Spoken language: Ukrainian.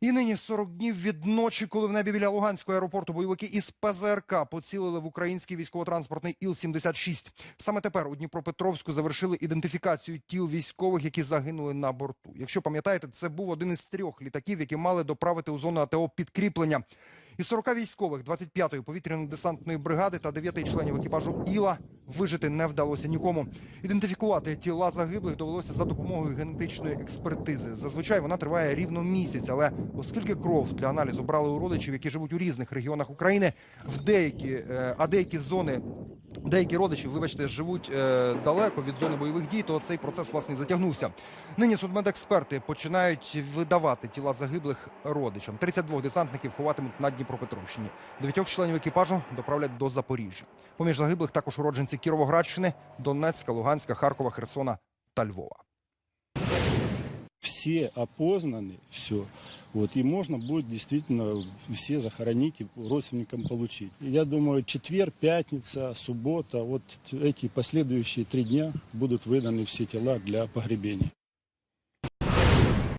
І нині 40 днів від ночі, коли в небі біля Луганського аеропорту бойовики із ПЗРК поцілили в український військово-транспортний Іл-76. Саме тепер у Дніпропетровську завершили ідентифікацію тіл військових, які загинули на борту. Якщо пам'ятаєте, це був один із трьох літаків, які мали доправити у зону АТО підкріплення. Із 40 військових 25-ї повітряно-десантної бригади та 9 членів екіпажу Іла вижити не вдалося нікому. Ідентифікувати тіла загиблих довелося за допомогою генетичної експертизи. Зазвичай вона триває рівно місяць, але оскільки кров для аналізу брали у родичів, які живуть у різних регіонах України, в деякі, е, а деякі зони. Деякі родичі, вибачте, живуть е, далеко від зони бойових дій, то цей процес власне затягнувся. Нині судмедексперти починають видавати тіла загиблих родичам. 32 десантників ховатимуть на Дніпропетровщині. Дев'ятьох членів екіпажу доправлять до Запоріжжя. Поміж загиблих також уродженці Кіровоградщини, Донецька, Луганська, Харкова, Херсона та Львова все опознаны, все. Вот, и можно будет действительно все захоронить и родственникам получить. И Я думаю, четверг, пятница, суббота, вот эти последующие три дня будут выданы все тела для погребения.